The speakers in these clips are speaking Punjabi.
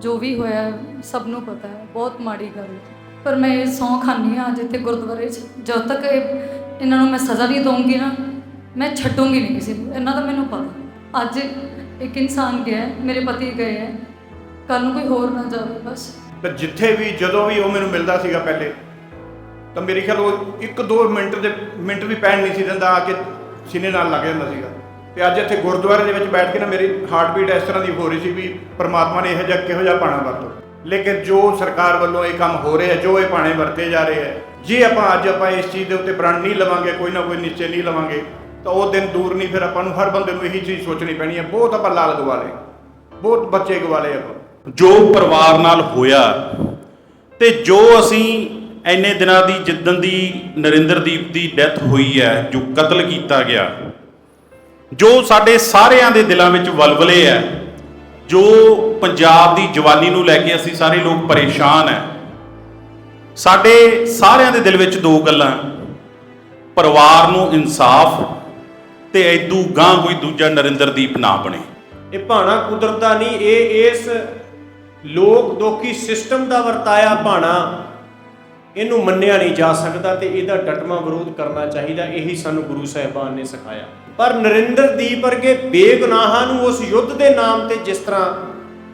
ਜੋ ਵੀ ਹੋਇਆ ਸਭ ਨੂੰ ਪਤਾ ਹੈ, ਬਹੁਤ ਮਾੜੀ ਗੱਲ ਹੈ। ਪਰ ਮੈਂ ਇਹ ਸਹੁੰ ਖਾਂਦੀ ਹਾਂ ਅੱਜ ਇੱਥੇ ਗੁਰਦੁਆਰੇ 'ਚ। ਜਦ ਤੱਕ ਇਹਨਾਂ ਨੂੰ ਮੈਂ ਸਜ਼ਾ ਨਹੀਂ ਦਊਂਗੀ ਨਾ, ਮੈਂ ਛੱਡੂੰਗੀ ਨਹੀਂ ਕਿਸੇ ਨੂੰ। ਇਹਨਾਂ ਦਾ ਮੈਨੂੰ ਪਤਾ ਅੱਜ ਇੱਕ ਇਨਸਾਨ ਗਿਆ ਮੇਰੇ ਪਤੀ ਗਏ ਹੈ। ਕੱਲ ਨੂੰ ਕੋਈ ਹੋਰ ਨਾ ਜਾਵੇ, ਬਸ। ਤੇ ਜਿੱਥੇ ਵੀ, ਜਦੋਂ ਵੀ ਉਹ ਮੈਨੂੰ ਮਿਲਦਾ ਸੀਗਾ ਪਹਿਲੇ, ਤਾਂ ਮੇਰੇ ਖਿਆਲ ਉਹ ਇੱਕ ਦੋ ਮਿੰਟ ਦੇ ਮਿੰਟ ਵੀ ਪੈਣ ਨਹੀਂ ਸੀ ਦਿੰਦਾ, ਆ ਕੇ ਸੀਨੇ ਨਾਲ ਲੱਗ ਜਾਂਦਾ ਸੀਗਾ। ਤੇ ਅੱਜ ਇੱਥੇ ਗੁਰਦੁਆਰੇ ਦੇ ਵਿੱਚ ਬੈਠ ਕੇ ਨਾ ਮੇਰੀ ਹਾਰਟ ਬੀਟ ਇਸ ਤਰ੍ਹਾਂ ਦੀ ਹੋ ਰਹੀ ਸੀ ਵੀ ਪ੍ਰਮਾਤਮਾ ਨੇ ਇਹੋ ਜਿਹਾ ਕਿਹੋ ਜਿਹਾ ਪਾਣਾ ਵਰਤੋ। ਲੇਕਿਨ ਜੋ ਸਰਕਾਰ ਵੱਲੋਂ ਇਹ ਕੰਮ ਹੋ ਰਿਹਾ, ਜੋ ਇਹ ਪਾਣੇ ਵਰਤੇ ਜਾ ਰਹੇ ਹੈ ਜੇ ਆਪਾਂ ਅੱਜ ਆਪਾਂ ਇਸ ਚੀਜ਼ ਦੇ ਉੱਤੇ ਪ੍ਰਣ ਨਹੀਂ ਲਵਾਂਗੇ, ਕੋਈ ਨਾ ਕੋਈ ਨਿਸ਼ਚੈ ਨਹੀਂ ਲਵਾਂਗੇ, ਤਾਂ ਉਹ ਦਿਨ ਦੂਰ ਨਹੀਂ, ਫਿਰ ਆਪਾਂ ਨੂੰ ਹਰ ਬੰਦੇ ਨੂੰ ਇਹੀ ਚੀਜ਼ ਸੋਚਣੀ ਪੈਣੀ ਹੈ ਬਹੁਤ ਆਪਾਂ ਲਾਲ ਗਵਾਲੇ ਬਹੁਤ ਬੱਚੇ ਗਵਾਲੇ ਆਪਾਂ। ਜੋ ਪਰਿਵਾਰ ਨਾਲ ਹੋਇਆ ਤੇ ਜੋ ਅਸੀਂ ਐਨੇ ਦਿਨਾਂ ਦੀ ਜਿੱਦਣ ਦੀ ਨਰਿੰਦਰਦੀਪ ਦੀ ਡੈਥ ਹੋਈ ਹੈ, ਜੋ ਕਤਲ ਕੀਤਾ ਗਿਆ ਜੋ ਸਾਡੇ ਸਾਰਿਆਂ ਦੇ ਦਿਲਾਂ ਵਿੱਚ ਵਲਵਲੇ ਹੈ, ਜੋ ਪੰਜਾਬ ਦੀ ਜਵਾਨੀ ਨੂੰ ਲੈ ਕੇ ਅਸੀਂ ਸਾਰੇ ਲੋਕ ਪਰੇਸ਼ਾਨ ਹੈ, ਸਾਡੇ ਸਾਰਿਆਂ ਦੇ ਦਿਲ ਵਿੱਚ ਦੋ ਗੱਲਾਂ ਪਰਿਵਾਰ ਨੂੰ ਇਨਸਾਫ ਤੇ ਐਦੂ ਗਾਂ ਕੋਈ ਦੂਜਾ ਨਰਿੰਦਰਦੀਪ ਨਾ ਬਣੇ। ਇਹ ਭਾਣਾ ਕੁਦਰਤ ਦਾ ਨਹੀਂ, ਇਹ ਇਸ ਲੋਕ ਦੋਖੀ ਸਿਸਟਮ ਦਾ ਵਰਤਾਇਆ ਭਾਣਾ, ਇਹਨੂੰ ਮੰਨਿਆ ਨਹੀਂ ਜਾ ਸਕਦਾ ਤੇ ਇਹਦਾ ਡਟਵਾਂ ਵਿਰੋਧ ਕਰਨਾ ਚਾਹੀਦਾ, ਇਹੀ ਸਾਨੂੰ ਗੁਰੂ ਸਾਹਿਬਾਨ ਨੇ ਸਿਖਾਇਆ। ਪਰ ਨਰਿੰਦਰਦੀਪ ਵਰਗੇ ਬੇਗੁਨਾਹਾਂ ਨੂੰ ਉਸ ਯੁੱਧ ਦੇ ਨਾਮ ਤੇ ਜਿਸ ਤਰ੍ਹਾਂ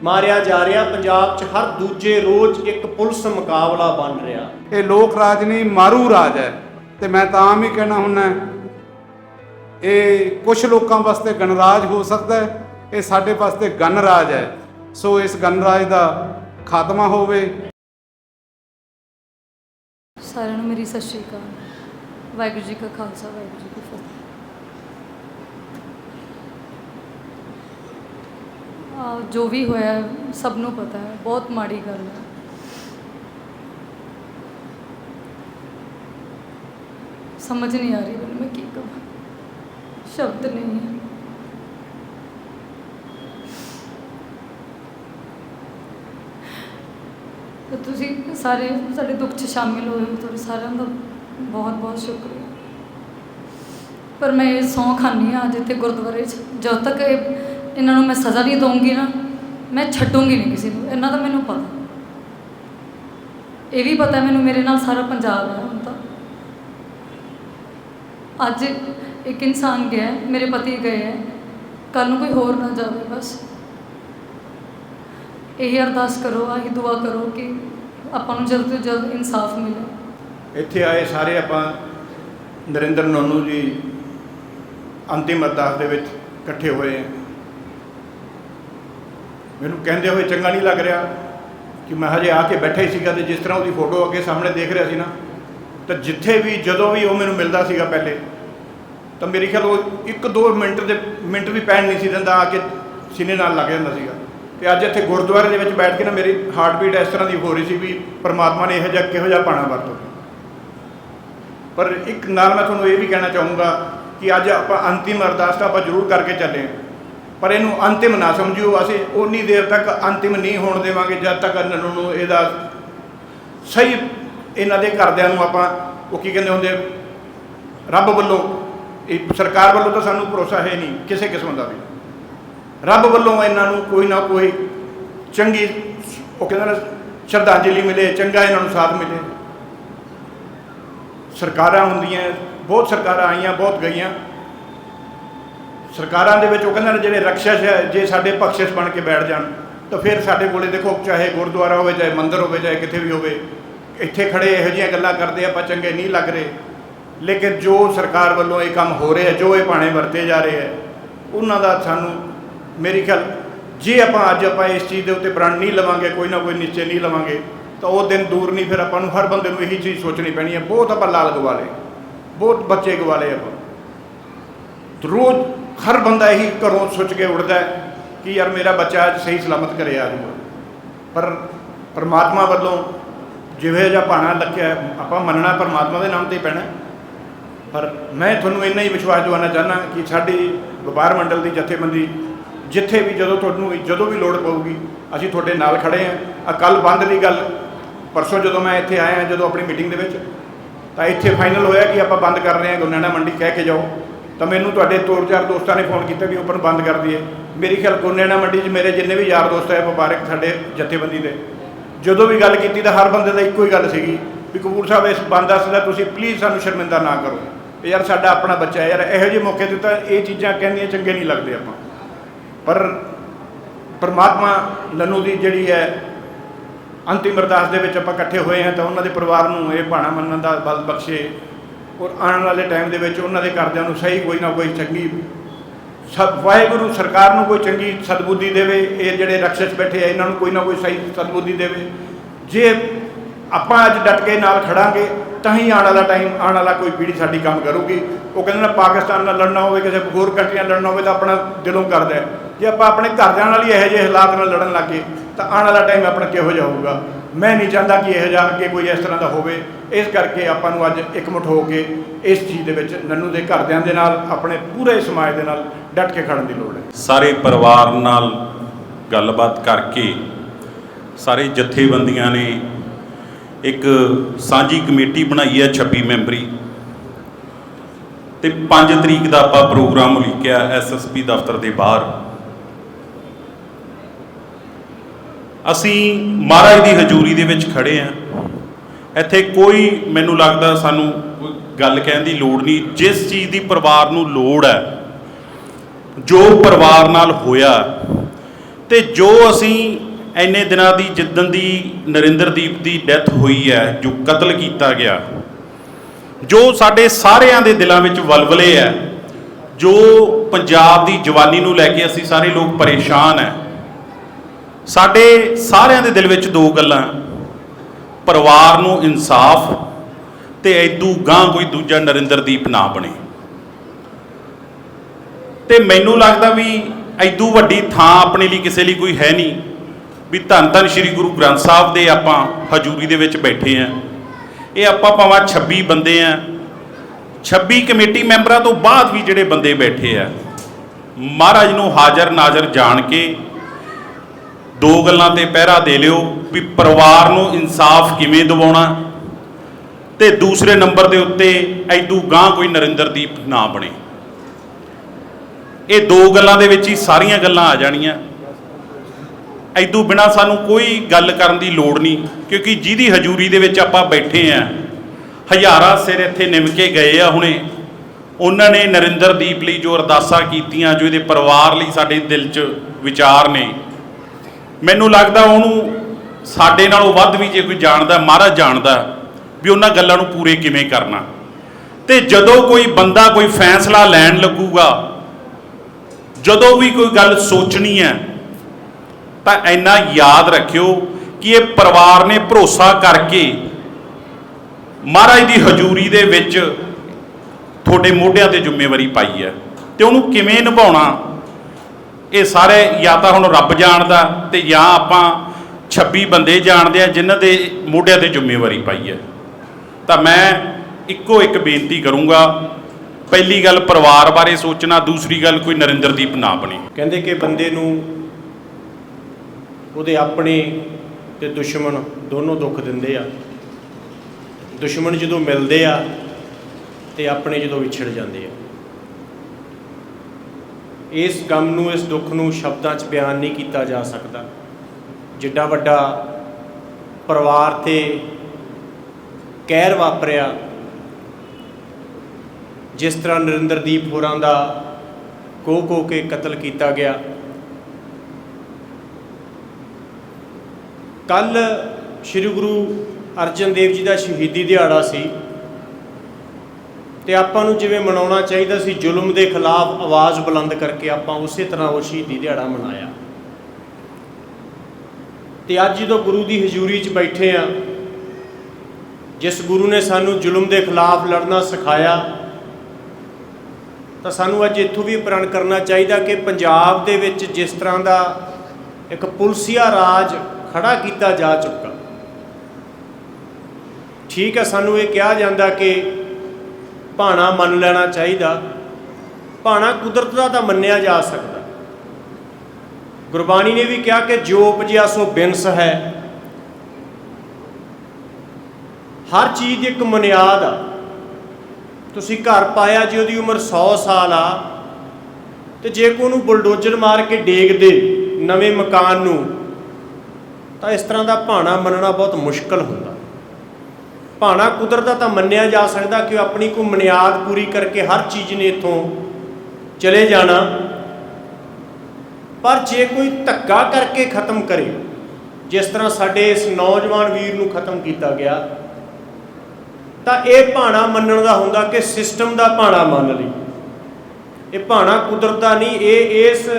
ਮਾਰਿਆ ਜਾ ਰਿਹਾ ਪੰਜਾਬ 'ਚ ਹਰ ਦੂਜੇ ਰੋਜ਼ ਇੱਕ ਪੁਲਿਸ ਮੁਕਾਬਲਾ ਬਣ ਰਿਹਾ। ਇਹ ਲੋਕ ਰਾਜ ਨਹੀਂ ਮਾਰੂ ਰਾਜ ਹੈ। ਤੇ ਮੈਂ ਤਾਂ ਆਮ ਹੀ ਕਹਿਣਾ ਹੁੰਨਾ ਇਹ ਕੁਝ ਲੋਕਾਂ ਵਾਸਤੇ ਗਣਰਾਜ ਹੋ ਸਕਦਾ ਹੈ ਇਹ ਸਾਡੇ ਵਾਸਤੇ ਗਣਰਾਜ ਹੈ। ਸੋ ਇਸ ਗਣਰਾਜ ਦਾ ਖਾਤਮਾ ਹੋਵੇ। ਸਾਰਿਆਂ ਨੂੰ ਮੇਰੀ ਸਤਿ ਸ਼੍ਰੀ ਅਕਾਲ। ਵਾਹਿਗੁਰੂ ਜੀ ਕਾ ਖਾਲਸਾ ਵਾਹਿਗੁਰੂ ਜੀ ਕੀ ਫਤਿਹ ਅਹ ਜੋ ਵੀ ਹੋਇਆ ਹੈ, ਸਭ ਨੂੰ ਪਤਾ ਹੈ। ਬਹੁਤ ਮਾੜੀ ਗੱਲ ਹੈ। ਸਮਝ ਨਹੀਂ ਆ ਰਹੀ ਮੈਨੂੰ ਮੈਂ ਕੀ ਕਰਾਂ ਸ਼ਬਦ ਨਹੀਂ ਹੈ। ਤੇ ਤੁਸੀਂ ਸਾਰੇ ਸਾਡੇ ਦੁੱਖ 'ਚ ਸ਼ਾਮਿਲ ਹੋਏ ਹੋ ਤੁਹਾਡੇ ਸਾਰਿਆਂ ਦਾ ਬਹੁਤ ਬਹੁਤ ਸ਼ੁਕਰੀਆ। ਪਰ ਮੈਂ ਇਹ ਸਹੁੰ ਖਾਂਦੀ ਹਾਂ ਅੱਜ ਇੱਥੇ ਗੁਰਦੁਆਰੇ 'ਚ ਜਦੋਂ ਤੱਕ ਇਹ ਇਹਨਾਂ ਨੂੰ ਮੈਂ ਸਜ਼ਾ ਨਹੀਂ ਦਊਂਗੀ ਨਾ, ਮੈਂ ਛੱਡੂੰਗੀ ਨਹੀਂ ਕਿਸੇ ਨੂੰ, ਇਹਨਾਂ ਦਾ ਮੈਨੂੰ ਪਤਾ। ਇਹ ਵੀ ਪਤਾ ਮੈਨੂੰ ਮੇਰੇ ਨਾਲ ਸਾਰਾ ਪੰਜਾਬ ਹੈ ਹੁਣ ਤਾਂ। ਅੱਜ ਇੱਕ ਇਨਸਾਨ ਗਿਆ, ਮੇਰੇ ਪਤੀ ਗਏ ਹੈ ਕੱਲ ਨੂੰ ਕੋਈ ਹੋਰ ਨਾ ਜਾਵੇ ਬਸ। ਇਹ ਅਰਦਾਸ ਕਰੋ, ਆਹੀ ਦੁਆ ਕਰੋ ਕਿ ਆਪਾਂ ਨੂੰ ਜਲਦ ਤੋਂ ਜਲਦ ਇਨਸਾਫ ਮਿਲੇ। ਇੱਥੇ ਆਏ ਸਾਰੇ ਆਪਾਂ ਨਰਿੰਦਰ ਨੋਨੂ ਜੀ ਅੰਤਿਮ ਅਰਦਾਸ ਦੇ ਵਿੱਚ ਇਕੱਠੇ ਹੋਏ ਹਾਂ। ਮੈਨੂੰ ਕਹਿੰਦੇ ਹੋਏ ਚੰਗਾ ਨਹੀਂ ਲੱਗ ਰਿਹਾ ਕਿ ਮੈਂ ਹਜੇ ਆ ਕੇ ਬੈਠਾ ਹੀ ਸੀਗਾ ਤੇ ਜਿਸ ਤਰ੍ਹਾਂ ਉਹਦੀ ਫੋਟੋ ਅੱਗੇ ਸਾਹਮਣੇ ਦੇਖ ਰਿਹਾ ਸੀ ਨਾ, ਤਾਂ ਜਿੱਥੇ ਵੀ, ਜਦੋਂ ਵੀ ਉਹ ਮੈਨੂੰ ਮਿਲਦਾ ਸੀਗਾ ਪਹਿਲੇ, ਤਾਂ ਮੇਰੇ ਖਿਆਲ ਉਹ ਇੱਕ ਦੋ ਮਿੰਟ ਦੇ, ਮਿੰਟ ਵੀ ਪੈਣ ਨਹੀਂ ਸੀ ਦਿੰਦਾ, ਆ ਕੇ ਸੀਨੇ ਨਾਲ ਲੱਗ ਜਾਂਦਾ ਸੀਗਾ ਤੇ ਅੱਜ ਇੱਥੇ ਗੁਰਦੁਆਰੇ ਦੇ ਵਿੱਚ ਬੈਠ ਕੇ ਨਾ ਮੇਰੀ ਹਾਰਟ ਬੀਟ ਇਸ ਤਰ੍ਹਾਂ ਦੀ ਹੋ ਰਹੀ ਸੀ ਵੀ ਪਰਮਾਤਮਾ ਨੇ ਇਹੋ ਜਿਹਾ ਕਿਹੋ ਜਿਹਾ ਪਾਣਾ ਵਰਤੋ ਪਰ ਇੱਕ ਨਾਲ ਮੈਂ ਤੁਹਾਨੂੰ ਇਹ ਵੀ ਕਹਿਣਾ ਚਾਹੂੰਗਾ ਕਿ ਅੱਜ ਆਪਾਂ ਅੰਤਿਮ ਅਰਦਾਸ ਤਾਂ ਆਪਾਂ ਜ਼ਰੂਰ ਕਰਕੇ ਚੱਲੇ ਹਾਂ। ਪਰ ਇਹਨੂੰ ਅੰਤਿਮ ਨਾ ਸਮਝਿਓ, ਅਸੀਂ ਉਨੀ ਦੇਰ ਤੱਕ ਅੰਤਿਮ ਨਹੀਂ ਹੋਣ ਦੇਵਾਂਗੇ, ਜਦ ਤੱਕ ਇਹਨਾਂ ਨੂੰ ਇਹਦਾ ਸਹੀ ਇਹਨਾਂ ਦੇ ਘਰਦਿਆਂ ਨੂੰ ਆਪਾਂ, ਉਹ ਕੀ ਕਹਿੰਦੇ ਹੁੰਦੇ, ਰੱਬ ਵੱਲੋਂ, ਇਹ ਸਰਕਾਰ ਵੱਲੋਂ ਤਾਂ ਸਾਨੂੰ ਭਰੋਸਾ ਹੈ ਨਹੀਂ, ਕਿਸੇ ਕਿਸਮ ਦਾ ਵੀ। ਰੱਬ ਵੱਲੋਂ ਇਹਨਾਂ ਨੂੰ ਕੋਈ ਨਾ ਕੋਈ ਚੰਗੀ, ਉਹ ਕਹਿੰਦੇ ਨਾ, ਸ਼ਰਧਾਂਜਲੀ ਮਿਲੇ, ਚੰਗਾ ਇਹਨਾਂ ਨੂੰ ਸਾਥ ਮਿਲੇ। ਸਰਕਾਰਾਂ ਹੁੰਦੀਆਂ, ਬਹੁਤ ਸਰਕਾਰਾਂ ਆਈਆਂ, ਬਹੁਤ ਗਈਆਂ। ਸਰਕਾਰਾਂ ਦੇ ਵਿੱਚ ਉਹ ਕਹਿੰਦੇ ਨੇ ਜਿਹੜੇ ਰਕਸ਼ਸ਼ ਹੈ, ਜੇ ਸਾਡੇ ਬਖਸ਼ਿਸ਼ ਬਣ ਕੇ ਬੈਠ ਜਾਣ, ਤਾਂ ਫਿਰ ਸਾਡੇ ਕੋਲੇ ਦੇਖੋ, ਚਾਹੇ ਗੁਰਦੁਆਰਾ ਹੋਵੇ, ਚਾਹੇ ਮੰਦਿਰ ਹੋਵੇ, ਚਾਹੇ ਕਿਤੇ ਵੀ ਹੋਵੇ, ਇੱਥੇ ਖੜੇ ਇਹੋ ਜਿਹੀਆਂ ਗੱਲਾਂ ਕਰਦੇ ਆਪਾਂ ਚੰਗੇ ਨਹੀਂ ਲੱਗ ਰਹੇ। ਲੇਕਿਨ ਜੋ ਸਰਕਾਰ ਵੱਲੋਂ ਇਹ ਕੰਮ ਹੋ ਰਿਹਾ, ਜੋ ਇਹ ਭਾਣੇ ਵਰਤੇ ਜਾ ਰਹੇ ਹੈ ਉਹਨਾਂ ਦਾ ਸਾਨੂੰ, ਮੇਰੀ ਖਿਆਲ, ਜੇ ਆਪਾਂ ਅੱਜ ਆਪਾਂ ਇਸ ਚੀਜ਼ ਦੇ ਉੱਤੇ ਪ੍ਰਣ ਨਹੀਂ ਲਵਾਂਗੇ, ਕੋਈ ਨਾ ਕੋਈ ਨਿਸ਼ਚੈ ਨਹੀਂ ਲਵਾਂਗੇ, ਤਾਂ ਉਹ ਦਿਨ ਦੂਰ ਨਹੀਂ, ਫਿਰ ਆਪਾਂ ਨੂੰ ਹਰ ਬੰਦੇ ਨੂੰ ਇਹੀ ਚੀਜ਼ ਸੋਚਣੀ ਪੈਣੀ ਹੈ ਬਹੁਤ ਆਪਾਂ ਲਾਲ ਗਵਾਲੇ ਬਹੁਤ ਬੱਚੇ ਗਵਾਲੇ ਆਪਾਂ। ਰੋਜ਼ ਹਰ ਬੰਦਾ ਇਹੀ ਘਰੋਂ ਸੋਚ ਕੇ ਉੱਠਦਾ ਕਿ ਯਾਰ ਮੇਰਾ ਬੱਚਾ ਅੱਜ ਸਹੀ ਸਲਾਮਤ ਘਰੇ ਆ ਜਾਊਗਾ। ਪਰ ਪਰਮਾਤਮਾ ਵੱਲੋਂ ਜਿਵੇਂ ਜਿਹਾ ਭਾਣਾ ਲੱਖਿਆ ਆਪਾਂ ਮੰਨਣਾ ਪਰਮਾਤਮਾ ਦੇ ਨਾਮ ਤੇ ਹੀ ਪੈਣਾ ਪਰ ਮੈਂ ਤੁਹਾਨੂੰ ਇੰਨਾ ਹੀ ਵਿਸ਼ਵਾਸ ਦਿਵਾਉਣਾ ਚਾਹੁੰਦਾ ਕਿ ਸਾਡੀ ਵਪਾਰ ਮੰਡਲ ਦੀ ਜਥੇਬੰਦੀ ਜਿੱਥੇ ਵੀ ਜਦੋਂ ਤੁਹਾਨੂੰ ਜਦੋਂ ਵੀ ਲੋੜ ਪਊਗੀ, ਅਸੀਂ ਤੁਹਾਡੇ ਨਾਲ ਖੜੇ ਹਾਂ। ਆ ਕੱਲ ਬੰਦ ਦੀ ਗੱਲ, ਪਰਸੋਂ ਜਦੋਂ ਮੈਂ ਇੱਥੇ ਆਇਆ, ਜਦੋਂ ਆਪਣੀ ਮੀਟਿੰਗ ਦੇ ਵਿੱਚ, ਤਾਂ ਇੱਥੇ ਫਾਈਨਲ ਹੋਇਆ ਕਿ ਆਪਾਂ ਬੰਦ ਕਰ ਰਹੇ ਹਾਂ, ਗੁਰਨਾਣਾ ਮੰਡੀ ਕਹਿ ਕੇ ਜਾਓ। ਤਾਂ ਮੈਨੂੰ ਤੁਹਾਡੇ ਤੋਰ ਚਾਰ ਦੋਸਤਾਂ ਨੇ ਫੋਨ ਕੀਤਾ ਵੀ ਓਪਨ ਬੰਦ ਕਰ ਦਈਏ। ਮੇਰੀ ਖਿਆਲ ਕੋਨੇਣਾ ਮੰਡੀ 'ਚ ਮੇਰੇ ਜਿੰਨੇ ਵੀ ਯਾਰ ਦੋਸਤ ਹੈ ਵਪਾਰਕ ਸਾਡੇ ਜਥੇਬੰਦੀ ਦੇ। ਜਦੋਂ ਵੀ ਗੱਲ ਕੀਤੀ ਤਾਂ ਹਰ ਬੰਦੇ ਦਾ ਇੱਕੋ ਹੀ ਗੱਲ ਸੀਗੀ ਵੀ ਕਪੂਰ ਸਾਹਿਬ, ਇਸ ਬੰਦਾ ਸਦਾ ਤੁਸੀਂ ਪਲੀਜ਼ ਸਾਨੂੰ ਸ਼ਰਮਿੰਦਾ ਨਾ ਕਰੋ। ਵੀ ਯਾਰ ਸਾਡਾ ਆਪਣਾ ਬੱਚਾ ਹੈ ਯਾਰ, ਇਹੋ ਜਿਹੇ ਮੌਕੇ ਤੇ ਤਾਂ ਇਹ ਚੀਜ਼ਾਂ ਕਹਿੰਦੀਆਂ ਚੰਗੇ ਨਹੀਂ ਲੱਗਦੇ ਆਪਾਂ। ਪਰ ਪਰਮਾਤਮਾ ਨਨੂ ਦੀ ਜਿਹੜੀ ਹੈ ਅੰਤਿਮ ਅਰਦਾਸ ਦੇ ਵਿੱਚ ਆਪਾਂ ਇਕੱਠੇ ਹੋਏ ਹਾਂ ਤਾਂ ਉਹਨਾਂ ਦੇ ਪਰਿਵਾਰ ਨੂੰ ਇਹ ਭਾਣਾ ਮੰਨਣ ਦਾ ਬਲ ਬਖਸ਼ੇ। ਔਰ ਆਉਣ ਵਾਲੇ ਟਾਈਮ ਦੇ ਵਿੱਚ ਉਹਨਾਂ ਦੇ ਘਰਦਿਆਂ ਨੂੰ ਸਹੀ ਕੋਈ ਨਾ ਕੋਈ ਚੰਗੀ ਸਭ ਵਾਹਿਗੁਰੂ ਸਰਕਾਰ ਨੂੰ ਕੋਈ ਚੰਗੀ ਸਦਬੁੱਧੀ ਦੇਵੇ, ਇਹ ਜਿਹੜੇ ਰਕਸ਼ਕ ਬੈਠੇ ਆ, ਇਹਨਾਂ ਨੂੰ ਕੋਈ ਨਾ ਕੋਈ ਸਹੀ ਸਦਬੁੱਧੀ ਦੇਵੇ। ਜੇ ਆਪਾਂ ਅੱਜ ਡਟ ਕੇ ਨਾਲ ਖੜਾਂਗੇ, ਤਾਂ ਹੀ ਆਉਣ ਵਾਲਾ ਟਾਈਮ ਆਉਣ ਵਾਲਾ ਕੋਈ ਪੀੜ੍ਹੀ ਸਾਡੀ ਕੰਮ ਕਰੂਗੀ। ਉਹ ਕਹਿੰਦੇ ਨਾ, ਪਾਕਿਸਤਾਨ ਨਾਲ ਲੜਨਾ ਹੋਵੇ, ਕਿਸੇ ਹੋਰ ਕੰਟਰੀ ਨਾਲ ਲੜਨਾ ਹੋਵੇ, ਤਾਂ ਆਪਣਾ ਦਿਲੋਂ ਕਰਦਾ ਜੇ ਆਪਾਂ ਆਪਣੇ ਘਰਦਿਆਂ ਨਾਲ ਹੀ ਇਹੋ ਜਿਹੇ ਹਾਲਾਤ ਨਾਲ ਲੜਨ ਲੱਗੇ ਤਾਂ ਆਉਣ ਵਾਲਾ ਟਾਈਮ ਆਪਣਾ ਕਿਹੋ ਜਿਹਾ ਹੋਊਗਾ? ਮੈਂ ਨਹੀਂ ਚਾਹੁੰਦਾ ਕਿ ਇਹੋ ਜਿਹਾ ਅੱਗੇ ਕੋਈ ਇਸ ਤਰ੍ਹਾਂ ਦਾ ਹੋਵੇ। ਇਸ ਕਰਕੇ ਆਪਾਂ ਨੂੰ ਅੱਜ ਇਕਮੁੱਠ ਹੋ ਕੇ ਇਸ ਚੀਜ਼ ਦੇ ਵਿੱਚ ਨੰਨੂ ਦੇ ਘਰਦਿਆਂ ਦੇ ਨਾਲ, ਆਪਣੇ ਪੂਰੇ ਸਮਾਜ ਦੇ ਨਾਲ ਡਟ ਕੇ ਖੜਨ ਦੀ ਲੋੜ ਹੈ। ਸਾਰੇ ਪਰਿਵਾਰ ਨਾਲ ਗੱਲਬਾਤ ਕਰਕੇ ਸਾਰੇ ਜਥੇਬੰਦੀਆਂ ਨੇ ਇੱਕ ਸਾਂਝੀ ਕਮੇਟੀ ਬਣਾਈ ਹੈ 26 ਮੈਂਬਰੀ। ਤੇ 5 ਤਰੀਕ ਦਾ ਆਪਾਂ ਪ੍ਰੋਗਰਾਮ ਉਲੀਕਿਆ ਐਸਐਸਪੀ ਦਫ਼ਤਰ ਦੇ ਬਾਹਰ। ਅਸੀਂ ਮਹਾਰਾਜ ਦੀ ਹਜ਼ੂਰੀ ਦੇ ਵਿੱਚ ਖੜੇ ਆ। ਇੱਥੇ ਕੋਈ ਮੈਨੂੰ ਲੱਗਦਾ ਸਾਨੂੰ ਗੱਲ ਕਹਿਣ ਦੀ ਲੋੜ ਨਹੀਂ। ਜਿਸ ਚੀਜ਼ ਦੀ ਪਰਿਵਾਰ ਨੂੰ ਲੋੜ ਹੈ, ਜੋ ਪਰਿਵਾਰ ਨਾਲ ਹੋਇਆ, ਤੇ ਜੋ ਅਸੀਂ ਇੰਨੇ ਦਿਨਾਂ ਦੀ ਜਿੱਦਣ ਦੀ ਨਰਿੰਦਰਦੀਪ ਦੀ ਡੈਥ ਹੋਈ ਹੈ, ਜੋ ਕਤਲ ਕੀਤਾ ਗਿਆ, ਜੋ ਸਾਡੇ ਸਾਰਿਆਂ ਦੇ ਦਿਲਾਂ ਵਿੱਚ ਵਲਵਲੇ ਹੈ, ਜੋ ਪੰਜਾਬ ਦੀ ਜਵਾਨੀ ਨੂੰ ਲੈ ਕੇ ਅਸੀਂ ਸਾਰੇ ਲੋਕ ਪਰੇਸ਼ਾਨ ਹੈ ਸਾਡੇ ਸਾਰਿਆਂ ਦੇ ਦਿਲ ਵਿੱਚ ਦੋ ਗੱਲਾਂ ਪਰਿਵਾਰ ਨੂੰ ਇਨਸਾਫ ਤੇ ਐਦੂ ਗਾਂ ਕੋਈ ਦੂਜਾ ਨਰਿੰਦਰਦੀਪ ਨਾ ਬਣੇ। ਤੇ ਮੈਨੂੰ ਲੱਗਦਾ ਵੀ ਐਦੂ ਵੱਡੀ ਥਾਂ ਆਪਣੇ ਲਈ ਕਿਸੇ ਲਈ ਕੋਈ ਹੈ ਨਹੀਂ, ਵੀ ਧੰਨ ਧੰਨ ਸ੍ਰੀ ਗੁਰੂ ਗ੍ਰੰਥ ਸਾਹਿਬ ਦੇ ਆਪਾਂ ਹਜ਼ੂਰੀ ਦੇ ਵਿੱਚ ਬੈਠੇ ਆ। ਇਹ ਆਪਾਂ ਭਾਵੇਂ 26 ਬੰਦੇ ਆ। 26 ਕਮੇਟੀ ਮੈਂਬਰਾਂ ਤੋਂ ਬਾਅਦ ਵੀ ਜਿਹੜੇ ਬੰਦੇ ਬੈਠੇ ਆ, ਮਹਾਰਾਜ ਨੂੰ ਹਾਜ਼ਰ ਨਾਜ਼ਰ ਜਾਣ ਕੇ ਦੋ ਗੱਲਾਂ ਤੇ ਪਹਿਰਾ ਦੇ ਲਿਓ ਵੀ ਪਰਿਵਾਰ ਨੂੰ ਇਨਸਾਫ ਕਿਵੇਂ ਦਿਵਾਉਣਾ ਤੇ ਦੂਸਰੇ ਨੰਬਰ ਦੇ ਉੱਤੇ ਐਦੂ ਗਾਂ ਕੋਈ ਨਰਿੰਦਰਦੀਪ ਨਾ ਬਣੇ। ਇਹ ਦੋ ਗੱਲਾਂ ਦੇ ਵਿੱਚ ਹੀ ਸਾਰੀਆਂ ਗੱਲਾਂ ਆ ਜਾਣੀਆਂ। ਐਦੂ ਬਿਨਾ ਸਾਨੂੰ ਕੋਈ ਗੱਲ ਕਰਨ ਦੀ ਲੋੜ ਨਹੀਂ, ਕਿਉਂਕਿ ਜਿਹਦੀ ਹਜ਼ੂਰੀ ਦੇ ਵਿੱਚ ਆਪਾਂ ਬੈਠੇ ਆ, ਹਜ਼ਾਰਾਂ ਸਿਰ ਇੱਥੇ ਨਿਮ ਕੇ ਗਏ ਆ ਹੁਣੇ। ਉਹਨਾਂ ਨੇ ਨਰਿੰਦਰਦੀਪ ਲਈ ਜੋ ਅਰਦਾਸਾਂ ਕੀਤੀਆਂ ਜੋ ਇਹਦੇ ਪਰਿਵਾਰ ਲਈ ਸਾਡੇ ਦਿਲ 'ਚ ਵਿਚਾਰ ਨੇ ਮੈਨੂੰ ਲੱਗਦਾ ਉਹਨੂੰ ਸਾਡੇ ਨਾਲੋਂ ਵੱਧ ਵੀ ਜੇ ਕੋਈ ਜਾਣਦਾ, ਮਹਾਰਾਜ ਜਾਣਦਾ ਵੀ ਉਹਨਾਂ ਗੱਲਾਂ ਨੂੰ ਪੂਰੇ ਕਿਵੇਂ ਕਰਨਾ। ਤੇ ਜਦੋਂ ਕੋਈ ਬੰਦਾ ਕੋਈ ਫੈਸਲਾ ਲੈਣ ਲੱਗੂਗਾ, ਜਦੋਂ ਵੀ ਕੋਈ ਗੱਲ ਸੋਚਣੀ ਹੈ, ਤਾਂ ਇੰਨਾ ਯਾਦ ਰੱਖਿਓ ਕਿ ਇਹ ਪਰਿਵਾਰ ਨੇ ਭਰੋਸਾ ਕਰਕੇ ਮਹਾਰਾਜ ਦੀ ਹਜ਼ੂਰੀ ਦੇ ਵਿੱਚ ਤੁਹਾਡੇ ਮੋਢਿਆਂ ਤੇ ਜ਼ਿੰਮੇਵਾਰੀ ਪਾਈ ਹੈ ਤੇ ਉਹਨੂੰ ਕਿਵੇਂ ਨਿਭਾਉਣਾ ਇਹ ਸਾਰੇ ਜਾਂ ਤਾਂ ਹੁਣ ਰੱਬ ਜਾਣਦਾ ਤੇ ਜਾਂ ਆਪਾਂ 26 ਬੰਦੇ ਜਾਣਦੇ ਆ ਜਿਨ੍ਹਾਂ ਦੇ ਮੋਢਿਆਂ ਤੇ ਜ਼ਿੰਮੇਵਾਰੀ ਪਾਈ ਹੈ। ਤਾਂ ਮੈਂ ਇੱਕੋ ਇੱਕ ਬੇਨਤੀ ਕਰੂੰਗਾ, ਪਹਿਲੀ ਗੱਲ ਪਰਿਵਾਰ ਬਾਰੇ ਸੋਚਣਾ, ਦੂਸਰੀ ਗੱਲ ਕੋਈ ਨਰਿੰਦਰਦੀਪ ਨਾ ਬਣੇ। ਕਹਿੰਦੇ ਕਿ ਬੰਦੇ ਨੂੰ ਉਹਦੇ ਆਪਣੇ ਤੇ ਦੁਸ਼ਮਣ ਦੋਨੋਂ ਦੁੱਖ ਦਿੰਦੇ ਆ। ਦੁਸ਼ਮਣ ਜਦੋਂ ਮਿਲਦੇ ਆ ਤੇ ਆਪਣੇ ਜਦੋਂ ਵਿਛੜ ਜਾਂਦੇ ਆ। ਇਸ ਗਮ ਨੂੰ, ਇਸ ਦੁੱਖ ਨੂੰ ਸ਼ਬਦਾਂ 'ਚ ਬਿਆਨ ਨਹੀਂ ਕੀਤਾ ਜਾ ਸਕਦਾ। ਜਿੱਡਾ ਵੱਡਾ ਪਰਿਵਾਰ ਤੇ ਕਹਿਰ ਵਾਪਰਿਆ, ਜਿਸ ਤਰ੍ਹਾਂ ਨਰਿੰਦਰਦੀਪ ਹੋਰਾਂ ਦਾ ਕੋ ਕੋ ਕੇ ਕਤਲ ਕੀਤਾ ਗਿਆ। ਕੱਲ ਸ੍ਰੀ ਗੁਰੂ ਅਰਜਨ ਦੇਵ ਜੀ ਦਾ ਸ਼ਹੀਦੀ ਦਿਹਾੜਾ ਸੀ। ਤੇ ਆਪਾਂ ਨੂੰ ਜਿਵੇਂ ਮਨਾਉਣਾ ਚਾਹੀਦਾ ਸੀ, ਜ਼ੁਲਮ ਦੇ ਖਿਲਾਫ ਆਵਾਜ਼ ਬੁਲੰਦ ਕਰਕੇ ਆਪਾਂ ਉਸੇ ਤਰ੍ਹਾਂ ਉਹ ਸ਼ਹੀਦੀ ਦਿਹਾੜਾ ਮਨਾਇਆ। ਤੇ ਅੱਜ ਜਦੋਂ ਗੁਰੂ ਦੀ ਹਜ਼ੂਰੀ 'ਚ ਬੈਠੇ ਆ, ਜਿਸ ਗੁਰੂ ਨੇ ਸਾਨੂੰ ਜ਼ੁਲਮ ਦੇ ਖਿਲਾਫ ਲੜਨਾ ਸਿਖਾਇਆ, ਤਾਂ ਸਾਨੂੰ ਅੱਜ ਇੱਥੋਂ ਵੀ ਪ੍ਰਣ ਕਰਨਾ ਚਾਹੀਦਾ ਕਿ ਪੰਜਾਬ ਦੇ ਵਿੱਚ ਜਿਸ ਤਰ੍ਹਾਂ ਦਾ ਇੱਕ ਪੁਲਸੀਆ ਰਾਜ ਖੜਾ ਕੀਤਾ ਜਾ ਚੁੱਕਾ। ਠੀਕ ਹੈ, ਸਾਨੂੰ ਇਹ ਕਿਹਾ ਜਾਂਦਾ ਕਿ ਭਾਣਾ ਮੰਨ ਲੈਣਾ ਚਾਹੀਦਾ। ਭਾਣਾ ਕੁਦਰਤ ਦਾ ਤਾਂ ਮੰਨਿਆ ਜਾ ਸਕਦਾ। ਗੁਰਬਾਣੀ ਨੇ ਵੀ ਕਿਹਾ ਕਿ ਜੋ ਉਪਜਿਆ ਸੋ ਬਿਨਸ ਹੈ। ਹਰ ਚੀਜ਼ ਦੀ ਇੱਕ ਬੁਨਿਆਦ ਆ। ਤੁਸੀਂ ਘਰ ਪਾਇਆ ਜੇ ਉਹਦੀ ਉਮਰ 100 ਸਾਲ ਆ, ਤੇ ਜੇ ਕੋ ਉਹਨੂੰ ਬੁਲਡੋਜ਼ਰ ਮਾਰ ਕੇ ਡੇਗ ਦੇ ਨਵੇਂ ਮਕਾਨ ਨੂੰ, ਤਾਂ ਇਸ ਤਰ੍ਹਾਂ ਦਾ ਭਾਣਾ ਮੰਨਣਾ ਬਹੁਤ ਮੁਸ਼ਕਲ ਹੁੰਦਾ। ਭਾਣਾ ਕੁਦਰਤ ਦਾ ਤਾਂ ਮੰਨਿਆ ਜਾ ਸਕਦਾ ਕਿ ਉਹ ਆਪਣੀ ਕੋਈ ਮਨਿਆਦ ਪੂਰੀ ਕਰਕੇ ਹਰ ਚੀਜ਼ ਨੇ ਇਥੋਂ ਚਲੇ ਜਾਣਾ। ਪਰ ਜੇ ਕੋਈ ਧੱਕਾ ਕਰਕੇ ਖਤਮ ਕਰੇ, ਜਿਸ ਤਰ੍ਹਾਂ ਸਾਡੇ ਇਸ ਨੌਜਵਾਨ ਵੀਰ ਨੂੰ ਖਤਮ ਕੀਤਾ ਗਿਆ, ਤਾਂ ਇਹ ਭਾਣਾ ਮੰਨਣ ਦਾ ਹੁੰਦਾ ਕਿ ਸਿਸਟਮ ਦਾ ਭਾਣਾ ਮੰਨ ਲਈ ਇਹ ਭਾਣਾ ਕੁਦਰਤ ਦਾ ਨਹੀਂ, ਇਹ ਇਸ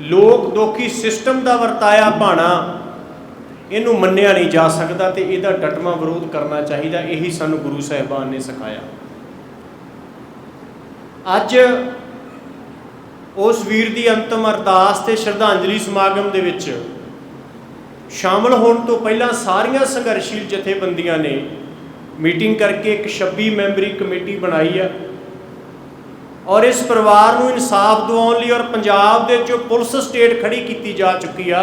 ਲੋਕ ਦੋਖੀ ਸਿਸਟਮ ਦਾ ਵਰਤਾਇਆ ਭਾਣਾ ਇਹਨੂੰ ਮੰਨਿਆ ਨਹੀਂ ਜਾ ਸਕਦਾ ਤੇ ਇਹਦਾ ਡਟਵਾਂ ਵਿਰੋਧ ਕਰਨਾ ਚਾਹੀਦਾ, ਇਹੀ ਸਾਨੂੰ ਗੁਰੂ ਸਾਹਿਬਾਨ ਨੇ ਸਿਖਾਇਆ। ਅੱਜ ਉਸ ਵੀਰ ਦੀ ਅੰਤਮ ਅਰਦਾਸ ਤੇ ਸ਼ਰਧਾਂਜਲੀ ਸਮਾਗਮ ਦੇ ਵਿੱਚ ਸ਼ਾਮਲ ਹੋਣ ਤੋਂ ਪਹਿਲਾਂ ਸਾਰੀਆਂ ਸੰਘਰਸ਼ੀਲ ਜਥੇਬੰਦੀਆਂ ਨੇ ਮੀਟਿੰਗ ਕਰਕੇ ਇੱਕ 26 ਮੈਂਬਰੀ ਕਮੇਟੀ ਬਣਾਈ ਆ ਔਰ ਇਸ ਪਰਿਵਾਰ ਨੂੰ ਇਨਸਾਫ ਦਿਵਾਉਣ ਲਈ ਔਰ ਪੰਜਾਬ ਦੇ ਜੋ ਪੁਲਿਸ ਸਟੇਟ ਖੜੀ ਕੀਤੀ ਜਾ ਚੁੱਕੀ ਆ।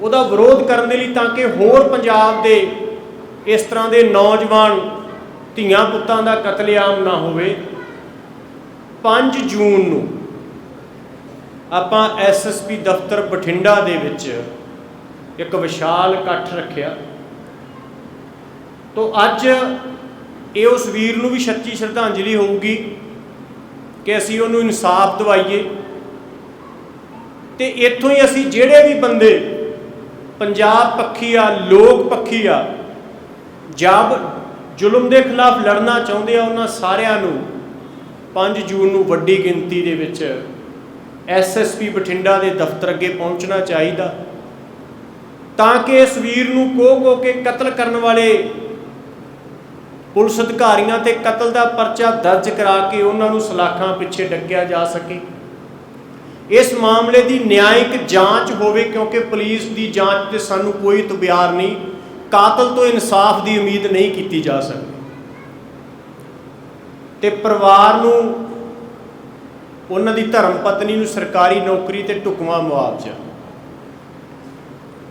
ਉਹਦਾ ਵਿਰੋਧ ਕਰਨ ਦੇ ਲਈ ਤਾਂ ਕਿ ਹੋਰ ਪੰਜਾਬ ਦੇ ਇਸ ਤਰ੍ਹਾਂ ਦੇ ਨੌਜਵਾਨ ਧੀਆਂ ਪੁੱਤਾਂ ਦਾ ਕਤਲੇਆਮ ਨਾ ਹੋਵੇ। 5 ਜੂਨ ਨੂੰ ਆਪਾਂ ਐਸਐਸਪੀ ਦਫ਼ਤਰ ਬਠਿੰਡਾ ਦੇ ਵਿੱਚ ਇੱਕ ਵਿਸ਼ਾਲ ਇਕੱਠ ਰੱਖਿਆ। ਤੋਂ ਅੱਜ ਇਹ ਉਸ ਵੀਰ ਨੂੰ ਵੀ ਸੱਚੀ ਸ਼ਰਧਾਂਜਲੀ ਹੋਊਗੀ ਕਿ ਅਸੀਂ ਉਹਨੂੰ ਇਨਸਾਫ ਦਿਵਾਈਏ। ਤੇ ਇੱਥੋਂ ਹੀ ਅਸੀਂ ਜਿਹੜੇ ਵੀ ਬੰਦੇ ਪੰਜਾਬ ਪੱਖੀ ਆ, ਲੋਕ ਪੱਖੀ ਆ, ਜਬ ਜ਼ੁਲਮ ਦੇ ਖਿਲਾਫ ਲੜਨਾ ਚਾਹੁੰਦੇ ਆ ਉਹਨਾਂ ਸਾਰਿਆਂ ਨੂੰ 5 ਜੂਨ ਨੂੰ ਵੱਡੀ ਗਿਣਤੀ ਦੇ ਵਿੱਚ ਐਸਐਸਪੀ ਬਠਿੰਡਾ ਦੇ ਦਫ਼ਤਰ ਅੱਗੇ ਪਹੁੰਚਣਾ ਚਾਹੀਦਾ। ਤਾਂ ਕਿ ਇਸ ਵੀਰ ਨੂੰ ਕੋਹ ਕੋ ਕੇ ਕਤਲ ਕਰਨ ਵਾਲੇ ਪੁਲਿਸ ਅਧਿਕਾਰੀਆਂ ਤੇ ਕਤਲ ਦਾ ਪਰਚਾ ਦਰਜ ਕਰਾ ਕੇ ਉਹਨਾਂ ਨੂੰ ਸਲਾਖਾਂ ਪਿੱਛੇ ਡੱਕਿਆ ਜਾ ਸਕੇ। ਇਸ ਮਾਮਲੇ ਦੀ ਨਿਆਇਕ ਜਾਂਚ ਹੋਵੇ ਕਿਉਂਕਿ ਪੁਲਿਸ ਦੀ ਜਾਂਚ ਤੇ ਸਾਨੂੰ ਕੋਈ ਤਬਿਆਰ ਨਹੀਂ, ਕਾਤਲ ਤੋਂ ਇਨਸਾਫ ਦੀ ਉਮੀਦ ਨਹੀਂ ਕੀਤੀ ਜਾ ਸਕਦੀ। ਤੇ ਪਰਿਵਾਰ ਨੂੰ, ਉਹਨਾਂ ਦੀ ਧਰਮ ਪਤਨੀ ਨੂੰ ਸਰਕਾਰੀ ਨੌਕਰੀ ਤੇ ਢੁਕਵਾਂ ਮੁਆਵਜ਼ਾ।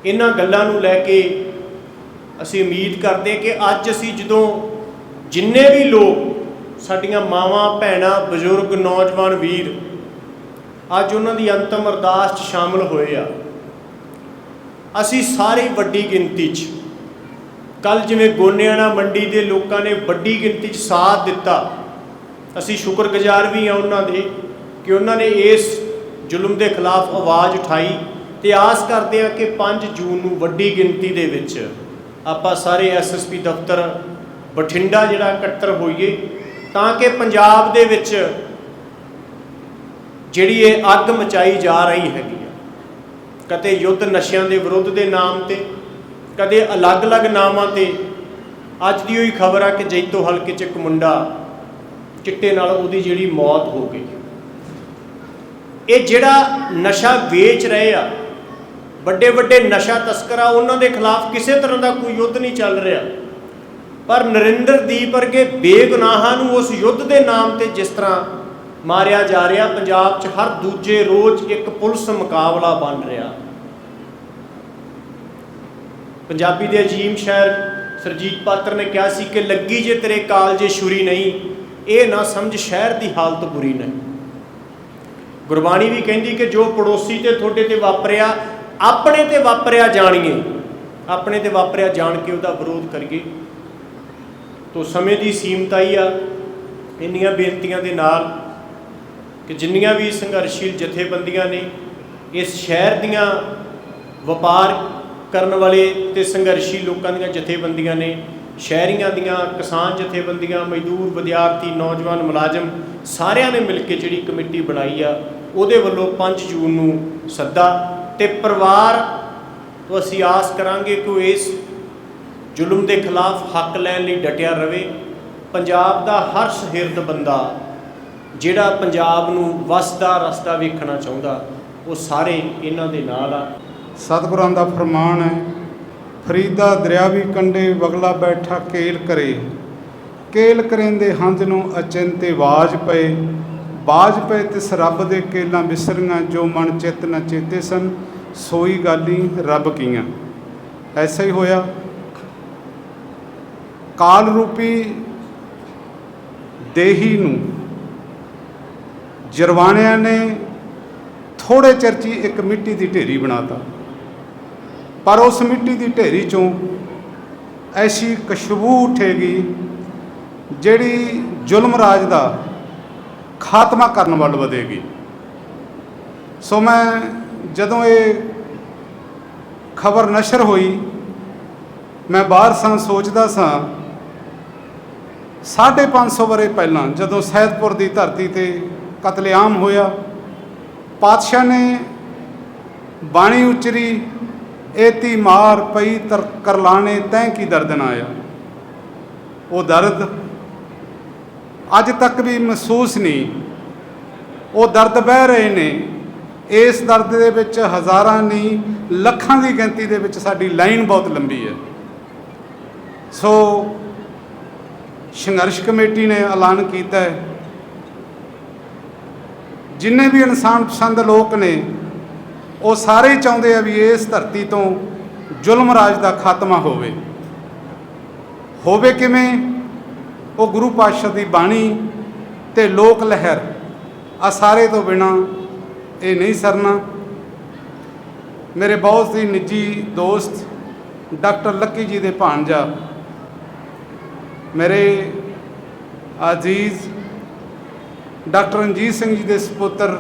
ਇਹਨਾਂ ਗੱਲਾਂ ਨੂੰ ਲੈ ਕੇ ਅਸੀਂ ਉਮੀਦ ਕਰਦੇ ਕਿ ਅੱਜ ਅਸੀਂ ਜਦੋਂ ਜਿੰਨੇ ਵੀ ਲੋਕ, ਸਾਡੀਆਂ ਮਾਵਾਂ, ਭੈਣਾਂ, ਬਜ਼ੁਰਗ, ਨੌਜਵਾਨ ਵੀਰ ਅੱਜ ਉਹਨਾਂ ਦੀ ਅੰਤਮ ਅਰਦਾਸ 'ਚ ਸ਼ਾਮਲ ਹੋਏ ਆ। ਅਸੀਂ ਸਾਰੀ ਵੱਡੀ ਗਿਣਤੀ 'ਚ ਕੱਲ ਜਿਵੇਂ ਗੋਨਿਆਣਾ ਮੰਡੀ ਦੇ ਲੋਕਾਂ ਨੇ ਵੱਡੀ ਗਿਣਤੀ 'ਚ ਸਾਥ ਦਿੱਤਾ, ਅਸੀਂ ਸ਼ੁਕਰਗੁਜ਼ਾਰ ਵੀ ਆ ਉਹਨਾਂ ਦੇ ਕਿ ਉਹਨਾਂ ਨੇ ਇਸ ਜ਼ੁਲਮ ਦੇ ਖਿਲਾਫ ਆਵਾਜ਼ ਉਠਾਈ ਤੇ ਆਸ ਕਰਦੇ ਆ ਕਿ 5 ਜੂਨ ਨੂੰ ਵੱਡੀ ਗਿਣਤੀ ਦੇ ਵਿੱਚ ਆਪਾਂ ਸਾਰੇ ਐਸਐਸਪੀ ਦਫ਼ਤਰ ਬਠਿੰਡਾ ਜਿਹੜਾ ਇਕੱਤਰ ਹੋਈਏ, ਤਾਂ ਕਿ ਪੰਜਾਬ ਦੇ ਵਿੱਚ ਜਿਹੜੀ ਇਹ ਅੱਗ ਮਚਾਈ ਜਾ ਰਹੀ ਹੈਗੀ ਆ ਕਦੇ ਯੁੱਧ ਨਸ਼ਿਆਂ ਦੇ ਵਿਰੁੱਧ ਦੇ ਨਾਮ ਤੇ, ਕਦੇ ਅਲੱਗ-ਅਲੱਗ ਨਾਮਾਂ ਤੇ, ਅੱਜ ਦੀ ਹੋਈ ਖਬਰ ਆ ਕਿ ਜੈਤੋ ਹਲਕੇ 'ਚ ਇੱਕ ਮੁੰਡਾ ਚਿੱਟੇ ਨਾਲ ਉਹਦੀ ਜਿਹੜੀ ਮੌਤ ਹੋ ਗਈ। ਇਹ ਜਿਹੜਾ ਨਸ਼ਾ ਵੇਚ ਰਹੇ ਆ ਵੱਡੇ ਵੱਡੇ ਨਸ਼ਾ ਤਸਕਰ ਆ, ਉਹਨਾਂ ਦੇ ਖਿਲਾਫ ਕਿਸੇ ਤਰ੍ਹਾਂ ਦਾ ਕੋਈ ਯੁੱਧ ਨਹੀਂ ਚੱਲ ਰਿਹਾ। ਪਰ ਨਰਿੰਦਰਦੀਪ ਵਰਗੇ ਬੇਗੁਨਾਹਾਂ ਨੂੰ ਉਸ ਯੁੱਧ ਦੇ ਨਾਮ ਤੇ ਜਿਸ ਤਰ੍ਹਾਂ ਮਾਰਿਆ ਜਾ ਰਿਹਾ, ਪੰਜਾਬ 'ਚ ਹਰ ਦੂਜੇ ਰੋਜ਼ ਇੱਕ ਪੁਲਿਸ ਮੁਕਾਬਲਾ ਬਣ ਰਿਹਾ। ਪੰਜਾਬੀ ਦੇ ਅਜੀਮ ਸ਼ਾਇਰ ਸਰਜੀਤ ਪਾਤਰ ਨੇ ਕਿਹਾ ਸੀ ਕਿ ਲੱਗੀ ਜੇ ਤੇਰੇ ਕਾਲਜੇ ਛੁਰੀ ਨਹੀਂ, ਇਹ ਨਾ ਸਮਝ ਸ਼ਹਿਰ ਦੀ ਹਾਲਤ ਬੁਰੀ ਨਹੀਂ। ਗੁਰਬਾਣੀ ਵੀ ਕਹਿੰਦੀ ਕਿ ਜੋ ਪੜੋਸੀ ਤੇ ਤੁਹਾਡੇ ਤੇ ਵਾਪਰਿਆ, ਆਪਣੇ ਤੇ ਵਾਪਰਿਆ ਜਾਣੀਏ। ਆਪਣੇ ਤੇ ਵਾਪਰਿਆ ਜਾਣ ਕੇ ਉਹਦਾ ਵਿਰੋਧ ਕਰੀਏ। ਤੋ ਸਮੇਂ ਦੀ ਸੀਮਤਾਈ ਆ, ਇੰਨੀਆਂ ਬੇਨਤੀਆਂ ਦੇ ਨਾਲ ਕਿ ਜਿੰਨੀਆਂ ਵੀ ਸੰਘਰਸ਼ੀਲ ਜਥੇਬੰਦੀਆਂ ਨੇ ਇਸ ਸ਼ਹਿਰ ਦੀਆਂ ਵਪਾਰ ਕਰਨ ਵਾਲੇ ਤੇ ਸੰਘਰਸ਼ੀ ਲੋਕਾਂ ਦੀਆਂ ਜਥੇਬੰਦੀਆਂ ਨੇ, ਸ਼ਹਿਰੀਆਂ ਦੀਆਂ, ਕਿਸਾਨ ਜਥੇਬੰਦੀਆਂ, ਮਜ਼ਦੂਰ, ਵਿਦਿਆਰਥੀ, ਨੌਜਵਾਨ, ਮੁਲਾਜ਼ਮ ਸਾਰਿਆਂ ਨੇ ਮਿਲ ਕੇ ਜਿਹੜੀ ਕਮੇਟੀ ਬਣਾਈ ਆ, ਉਹਦੇ ਵੱਲੋਂ 5 ਜੂਨ ਨੂੰ ਸੱਦਾ ਤੇ ਪਰਿਵਾਰ ਤੋਂ ਅਸੀਂ ਆਸ ਕਰਾਂਗੇ ਕਿ ਉਹ ਇਸ ਜ਼ੁਲਮ ਦੇ ਖਿਲਾਫ ਹੱਕ ਲੈਣ ਲਈ ਡਟਿਆ ਰਹੇ ਪੰਜਾਬ ਦਾ ਹਰ ਸਹਿਰਦ ਬੰਦਾ ਜਿਹੜਾ ਪੰਜਾਬ ਨੂੰ ਵਸਦਾ ਰਸਤਾ ਵੇਖਣਾ ਚਾਹੁੰਦਾ, ਉਹ ਸਾਰੇ ਇਹਨਾਂ ਦੇ ਨਾਲ ਆ। ਸਤਿਗੁਰਾਂ ਦਾ ਫਰਮਾਨ ਹੈ, ਫਰੀਦਾ ਦਰਿਆ ਵੀ ਕੰਡੇ ਬਗਲਾ ਬੈਠਾ ਕੇਲ ਕਰੇ। ਕੇਲ ਕਰੇਂਦੇ ਹੰਝ ਨੂੰ ਅਚਿੰਤੇ ਬਾਜ ਪਏ। ਬਾਜ ਪਏ ਤਿਸ ਰੱਬ ਦੇ ਕੇਲਾਂ ਵਿਸਰੀਆਂ ਜੋ ਮਨ ਚਿੱਤ ਨਾ ਚੇਤੇ ਸਨ। ਸੋਈ ਗਾਲੀ ਰੱਬ ਕੀਆਂ। ਐਸਾ ਹੀ ਹੋਇਆ। ਕਾਲ ਰੂਪੀ ਦੇਹੀ ਨੂੰ ਜਰਵਾਣਿਆਂ ਨੇ ਥੋੜੇ ਚਿਰ 'ਚ ਹੀ ਇੱਕ ਮਿੱਟੀ ਦੀ ਢੇਰੀ ਬਣਾਤਾ। ਪਰ ਉਸ ਮਿੱਟੀ ਦੀ ਢੇਰੀ ਚੋਂ ਐਸੀ ਖੁਸ਼ਬੂ ਉੱਠੇਗੀ ਜਿਹੜੀ ਜ਼ੁਲਮ ਰਾਜ ਦਾ ਖਾਤਮਾ ਕਰਨ ਵੱਲ ਵਧੇਗੀ। ਸੋ ਮੈਂ ਜਦੋਂ ਇਹ ਖਬਰ ਨਸ਼ਰ ਹੋਈ, ਮੈਂ ਬਾਹਰ ਸਾਂ ਸੋਚਦਾ ਸਾਂ 550 ਵਰੇ ਪਹਿਲਾਂ ਜਦੋਂ ਸੈਦਪੁਰ ਦੀ ਧਰਤੀ ਤੇ ਕਤਲੇਆਮ ਹੋਇਆ। ਪਾਤਸ਼ਾਹ ਨੇ ਬਾਣੀ ਉਚਰੀ, ਏਤੀ ਮਾਰ ਪਈ ਤਰ ਕਰਲਾਣੇ, ਤੈਂ ਕੀ ਦਰਦਨ ਆਇਆ? ਉਹ ਦਰਦ ਅੱਜ ਤੱਕ ਵੀ ਮਹਿਸੂਸ ਨਹੀਂ। ਉਹ ਦਰਦ ਬਹਿ ਰਹੇ ਨੇ। ਇਸ ਦਰਦ ਦੇ ਵਿੱਚ ਹਜ਼ਾਰਾਂ ਨਹੀਂ, ਲੱਖਾਂ ਦੀ ਗਿਣਤੀ ਦੇ ਵਿੱਚ ਸਾਡੀ ਲਾਈਨ ਬਹੁਤ ਲੰਬੀ ਹੈ। ਸੋ ਸੰਘਰਸ਼ ਕਮੇਟੀ ਨੇ ਐਲਾਨ ਕੀਤਾ ਹੈ। ਜਿੰਨੇ ਵੀ ਇਨਸਾਨ ਪਸੰਦ ਲੋਕ ਨੇ, ਉਹ ਸਾਰੇ ਚਾਹੁੰਦੇ ਆ ਵੀ ਇਸ ਧਰਤੀ ਤੋਂ ਜ਼ੁਲਮ ਰਾਜ ਦਾ ਖਾਤਮਾ ਹੋਵੇ। ਹੋਵੇ ਕਿਵੇਂ? ਉਹ ਗੁਰੂ ਪਾਤਸ਼ਾਹ ਦੀ ਬਾਣੀ ਤੇ ਲੋਕ ਲਹਿਰ, ਆ ਸਾਰੇ ਤੋਂ ਬਿਨਾ ਇਹ ਨਹੀਂ ਸਰਨਾ। ਮੇਰੇ ਬਹੁਤ ਹੀ ਨਿੱਜੀ ਦੋਸਤ ਡਾਕਟਰ ਲੱਕੀ ਜੀ ਦੇ ਭਾਣਜਾ, ਮੇਰੇ ਅਜ਼ੀਜ਼ ਡਾਕਟਰ ਰਣਜੀਤ ਸਿੰਘ ਜੀ ਦੇ ਸੁਪੁੱਤਰ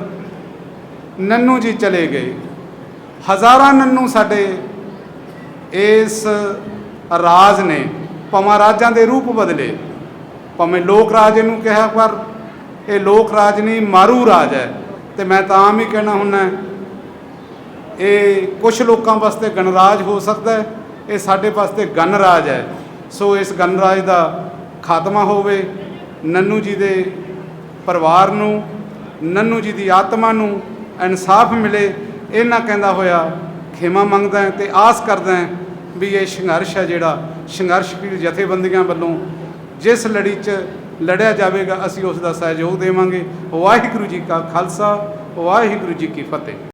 ਨੰਨੂ ਜੀ ਚਲੇ ਗਏ। ਹਜ਼ਾਰਾਂ ਨੰਨੂ ਸਾਡੇ ਇਸ ਰਾਜ ਨੇ ਭਾਵੇਂ ਰਾਜਾਂ ਦੇ ਰੂਪ ਬਦਲੇ, ਭਾਵੇਂ ਲੋਕ ਰਾਜ ਇਹਨੂੰ ਕਿਹਾ, ਪਰ ਇਹ ਲੋਕ ਰਾਜ ਨਹੀਂ, ਮਾਰੂ ਰਾਜ ਹੈ। ਤੇ ਮੈਂ ਤਾਂ ਆਮ ਹੀ ਕਹਿਣਾ ਹੁੰਨਾ ਇਹ ਕੁਝ ਲੋਕਾਂ ਵਾਸਤੇ ਗਣਰਾਜ ਹੋ ਸਕਦਾ ਹੈ, ਇਹ ਸਾਡੇ ਵਾਸਤੇ ਗਣਰਾਜ ਹੈ। ਸੋ ਇਸ ਗਣਰਾਜ ਦਾ ਖਾਤਮਾ ਹੋਵੇ, ਨੰਨੂ ਜੀ ਦੇ ਪਰਿਵਾਰ ਨੂੰ, ਨੰਨੂ ਜੀ ਦੀ ਆਤਮਾ ਨੂੰ ਇਨਸਾਫ ਮਿਲੇ। ਇਹਨਾਂ ਕਹਿੰਦਾ ਹੋਇਆ, ਖੇਮਾ ਮੰਗਦਾ ਹੈ ਤੇ ਆਸ ਕਰਦਾ ਵੀ ਇਹ ਸੰਘਰਸ਼ ਹੈ ਜਿਹੜਾ ਸੰਘਰਸ਼ਸ਼ੀਲ ਜਥੇਬੰਦੀਆਂ ਵੱਲੋਂ ਜਿਸ ਲੜੀ 'ਚ ਲੜਿਆ ਜਾਵੇਗਾ, ਅਸੀਂ ਉਸ ਦਾ ਸਹਿਯੋਗ ਦੇਵਾਂਗੇ। ਵਾਹਿਗੁਰੂ ਜੀ ਕਾ ਖਾਲਸਾ, ਵਾਹਿਗੁਰੂ ਜੀ ਕੀ ਫਤਿਹ।